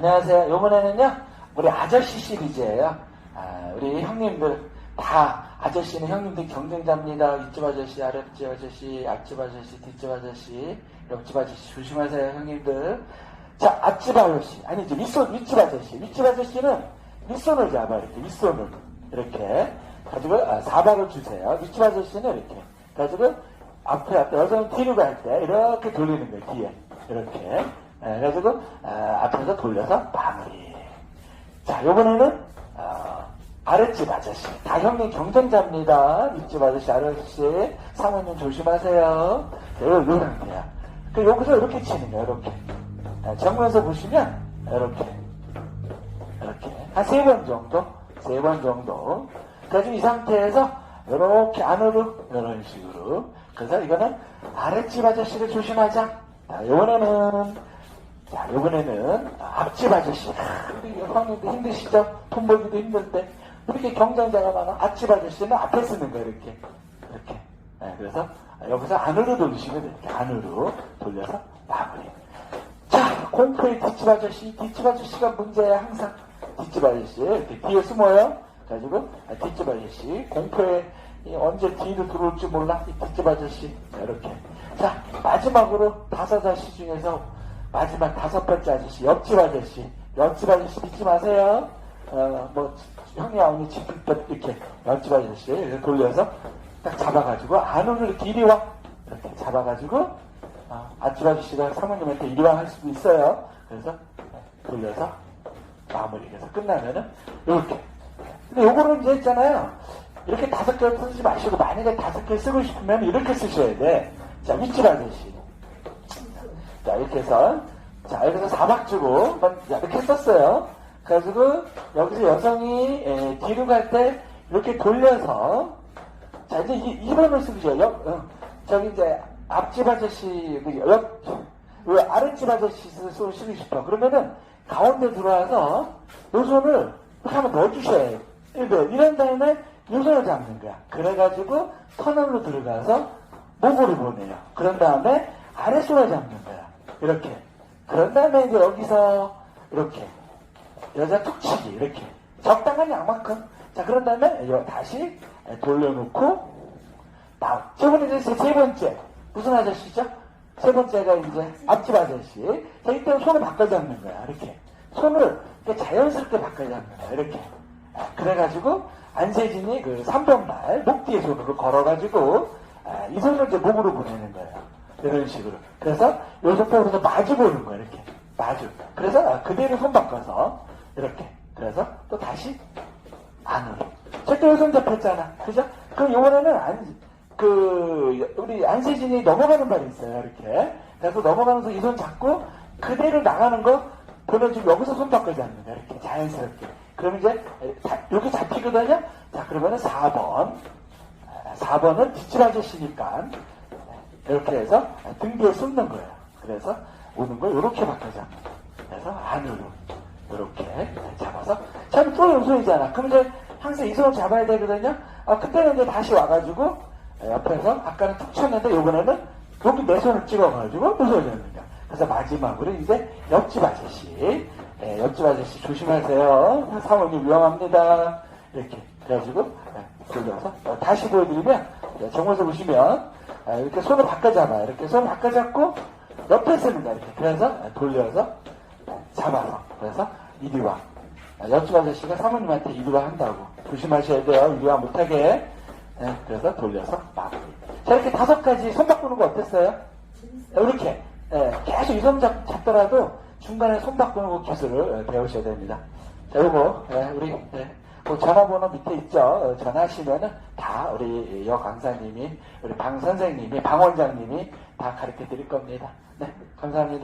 안녕하세요. 이번에는요, 우리 아저씨 시리즈예요. 아, 우리 형님들 다 아저씨는 형님들 경쟁자입니다. 윗집 아저씨, 아랫집 아저씨, 앞집 아저씨, 뒷집 아저씨, 옆집 아저씨 조심하세요, 형님들. 자, 앞집 아저씨, 아니죠 윗손 윗집 아저씨. 윗집 아저씨는 윗손을 잡아 이렇게 윗손을 이렇게 가지고 아, 사발을 주세요. 윗집 아저씨는 이렇게 가지고 앞에 앞에 여자는 뒤로 갈 때 이렇게 돌리는 거예요. 뒤에 이렇게. 예, 그래가지고 아, 앞에서 돌려서 마무리. 자, 요번에는 어, 아랫집 아저씨. 다 형님 경쟁자입니다. 윗집 아저씨, 아저씨. 사모님 조심하세요. 요, 요랑이야. 그 여기서 이렇게 치는 거예요. 이렇게. 아, 정면에서 보시면 이렇게. 이렇게. 한 세 번 정도? 세 번 정도. 그래가지고 이 상태에서 이렇게 안으로 이런 식으로. 그래서 이거는 아랫집 아저씨를 조심하자. 자, 요번에는 자, 이번에는 앞집 아저씨. 아, 우리 형님도 힘드시죠? 돈 벌기도 힘든데. 이렇게 경쟁자가 많아. 앞집 아저씨는 앞에 쓰는 거예요, 이렇게. 이렇게. 네, 그래서 여기서 안으로 돌리시면 돼요. 안으로 돌려서 마무리. 자, 공포의 뒷집 아저씨. 뒷집 아저씨가 문제야, 항상. 뒷집 아저씨. 이렇게 뒤에 숨어요. 가지고, 아, 뒷집 아저씨. 공포에 이 언제 뒤로 들어올지 몰라. 이 뒷집 아저씨. 자, 이렇게. 자, 마지막으로 다섯 아저씨 중에서 마지막 다섯 번째 아저씨, 옆집 아저씨. 옆집 아저씨 믿지 마세요. 어, 뭐, 어머니 지킬 때 이렇게 옆집 아저씨 이렇게 돌려서 딱 잡아가지고 안으로 이렇게 이리 와. 이렇게 잡아가지고, 어, 앞집 아저씨가 사모님한테 이리 와할 수도 있어요. 그래서 돌려서 마무리. 그래서 끝나면은 이렇게. 근데 요거는 이제 있잖아요. 이렇게 다섯 개 쓰지 마시고 만약에 다섯 개 쓰고 싶으면 이렇게 쓰셔야 돼. 자, 윗집 아저씨. 자, 이렇게 해서, 자, 여기서 사박 주고, 자, 이렇게 썼어요. 그래가지고, 여기서 여성이, 에, 뒤로 갈 때, 이렇게 돌려서, 자, 이제 이, 2번을 쓰죠. 옆, 어, 저기 이제, 앞집 아저씨, 그 옆, 왜 아랫집 아저씨 쓰고 쓰고 싶어. 그러면은, 가운데 들어와서, 요 손을 한번 넣어주셔야 해요. 이런 다음에, 요 손을 잡는 거야. 그래가지고, 터널로 들어가서, 목으로 보내요. 그런 다음에, 아래손을 잡는 거야. 이렇게. 그런 다음에 이제 여기서 이렇게 여자 툭치기 이렇게 적당한 양만큼. 자 그런 다음에 이거 다시 돌려놓고 다음. 저번에 이제 세 번째 무슨 아저씨죠? 세 번째가 이제 앞집 아저씨. 자 이때 손을 바꿔 잡는 거야. 이렇게 손을 이렇게 자연스럽게 바꿔 잡는 거야. 이렇게. 아, 그래가지고 안세진이 그 3번 발 목 뒤에 손으로 걸어가지고 아, 이 손을 이제 목으로 보내는 거예요. 이런 식으로. 그래서 요소폭으로서 마주 보는 거예요, 이렇게. 마주. 그래서 그대로 손 바꿔서, 이렇게. 그래서 또 다시 안으로. 절대 손 잡혔잖아. 그죠? 그럼 요번에는 안, 그, 우리 안세진이 넘어가는 발이 있어요, 이렇게. 그래서 넘어가면서 이 손 잡고 그대로 나가는 거 보내주고 여기서 손 바꿔 잡는 거야, 이렇게. 자연스럽게. 그럼 이제, 자, 이렇게 잡히거든요? 자, 그러면은 4번. 4번은 뒷집 아저씨니까. 이렇게 해서 등 뒤에 쏟는 거예요. 그래서 오는 걸 이렇게 거예요. 그래서 안으로 이렇게 잡아서 참또 용손이잖아. 그럼 이제 항상 이 손을 잡아야 되거든요. 아, 그때는 이제 다시 와가지고 옆에서 아까는 툭 쳤는데 요번에는 여기 내 손을 찍어가지고 거야. 그래서 마지막으로 이제 옆집 아저씨 예, 옆집 아저씨 조심하세요. 사모님 위험합니다. 이렇게 그래가지고 예, 돌려서 어, 다시 보여드리면 예, 정면에서 보시면 아, 이렇게 손을 바꿔 잡아요. 이렇게 손을 바꿔 잡고 옆에 씁니다. 이렇게. 그래서 돌려서 잡아서. 그래서 이리 와. 아, 옆집 아저씨가 사모님한테 이리 와 한다고. 조심하셔야 돼요. 이리 와 못하게. 네, 그래서 돌려서 마무리. 자, 이렇게 다섯 가지 손 바꾸는 거 어땠어요? 이렇게. 예, 계속 이 손 잡더라도 중간에 손 바꾸는 거 기술을 예, 배우셔야 됩니다. 자, 요거, 예, 우리, 예, 그 전화번호 밑에 있죠. 어, 전화하시면은 다 우리 여 강사님이, 우리 방 선생님이, 방 원장님이 다 가르쳐 드릴 겁니다. 네, 감사합니다.